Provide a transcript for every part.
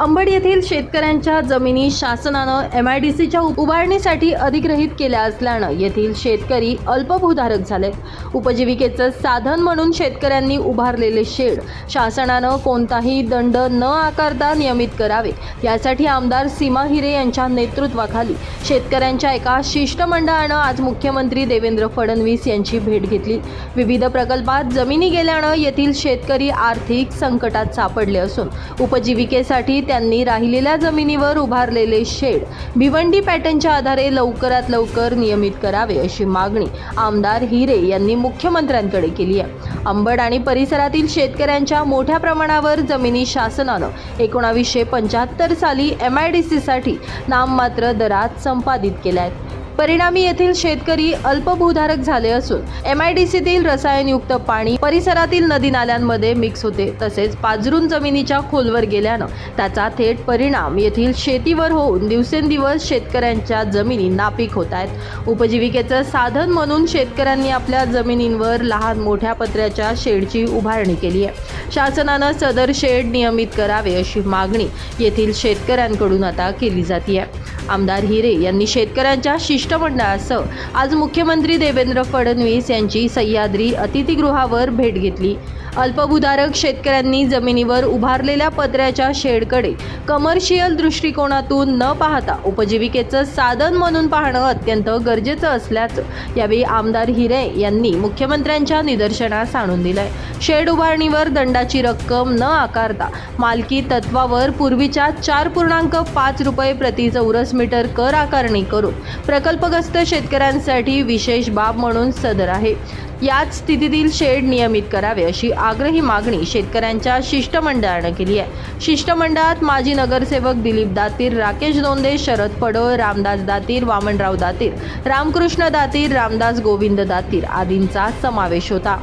अंबड येथील शेतकऱ्यांच्या जमिनी शासनानं एम आय डी सीच्या उभारणीसाठी अधिग्रहित केल्या असल्यानं येथील शेतकरी अल्पभूधारक झाले. उपजीविकेचं साधन म्हणून शेतकऱ्यांनी उभारलेले शेड शासनानं कोणताही दंड न आकारता नियमित करावे. यासाठी आमदार सीमा हिरे यांच्या नेतृत्वाखाली शेतकऱ्यांच्या एका शिष्टमंडळानं आज मुख्यमंत्री देवेंद्र फडणवीस यांची भेट घेतली. विविध प्रकल्पात जमिनी गेल्यानं येथील शेतकरी आर्थिक संकटात सापडले असून उपजीविकेसाठी त्यांनी राहिलेल्या जमिनीवर उभारलेले शेड भिवंडी पॅटर्नच्या आधारे लवकरात लवकर नियमित करावे अशी मागणी आमदार हिरे यांनी मुख्यमंत्र्यांकडे केली आहे. अंबड आणि परिसरातील शेतकऱ्यांच्या मोठ्या प्रमाणावर जमिनी शासनानं एकोणावीसशे पंच्याहत्तर साली एम आय डी सीसाठी नाममात्र दरात संपादित केल्या. आहेत परिणामी येथील शेतकरी अल्पभूधारक झाले असून एम आय डी सीतील रसायनयुक्त पाणी परिसरातील नदी नाल्यांमध्ये मिक्स होते. तसेच पाजरून जमिनीच्या खोलवर गेल्यानं त्याचा थेट परिणाम येथील शेतीवर होऊन दिवसेंदिवस शेतकऱ्यांच्या जमिनी नापीक होत आहेत. उपजीविकेचं साधन म्हणून शेतकऱ्यांनी आपल्या जमिनींवर लहान मोठ्या पत्र्याच्या शेडची उभारणी केली आहे. शासनानं सदर शेड नियमित करावे अशी मागणी येथील शेतकऱ्यांकडून आता केली जाते आमदार हिरे यांनी शेतकऱ्यांच्या शिष्टमंडळासह आज मुख्यमंत्री देवेंद्र फडणवीस यांची सह्याद्री अतिथीगृहावर भेट घेतली. अल्पभूधारक शेतकऱ्यांनी जमिनीवर उभारलेल्या पत्र्याच्या शेडकडे कमर्शियल दृष्टिकोनातून न पाहता उपजीविकेचं साधन म्हणून पाहणं अत्यंत गरजेचं असल्याचं यावेळी आमदार हिरे यांनी मुख्यमंत्र्यांच्या निदर्शनास आणून दिलंय. शेड उभारणीवर दंडाची रक्कम न आकारता मालकी तत्वावर पूर्वीच्या चार पूर्णांक पाच रुपये प्रति चौरस मीटर कर आकारणी करून प्रकल्पग्रस्त शेतकऱ्यांसाठी विशेष बाब म्हणून सदर आहे. याच स्थितीतील शेड नियमित करावे अशी आग्रही मागणी शेतकऱ्यांच्या शिष्टमंडळानं केली आहे. शिष्टमंडळात माजी नगरसेवक दिलीप दातीर राकेश दोंदे शरद पडोळ रामदास दातीर वामनराव दातीर रामकृष्ण दातीर रामदास गोविंद दातीर आदींचा समावेश होता.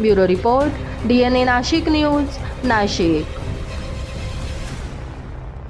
Bureau report D N A Nashik news Nashik.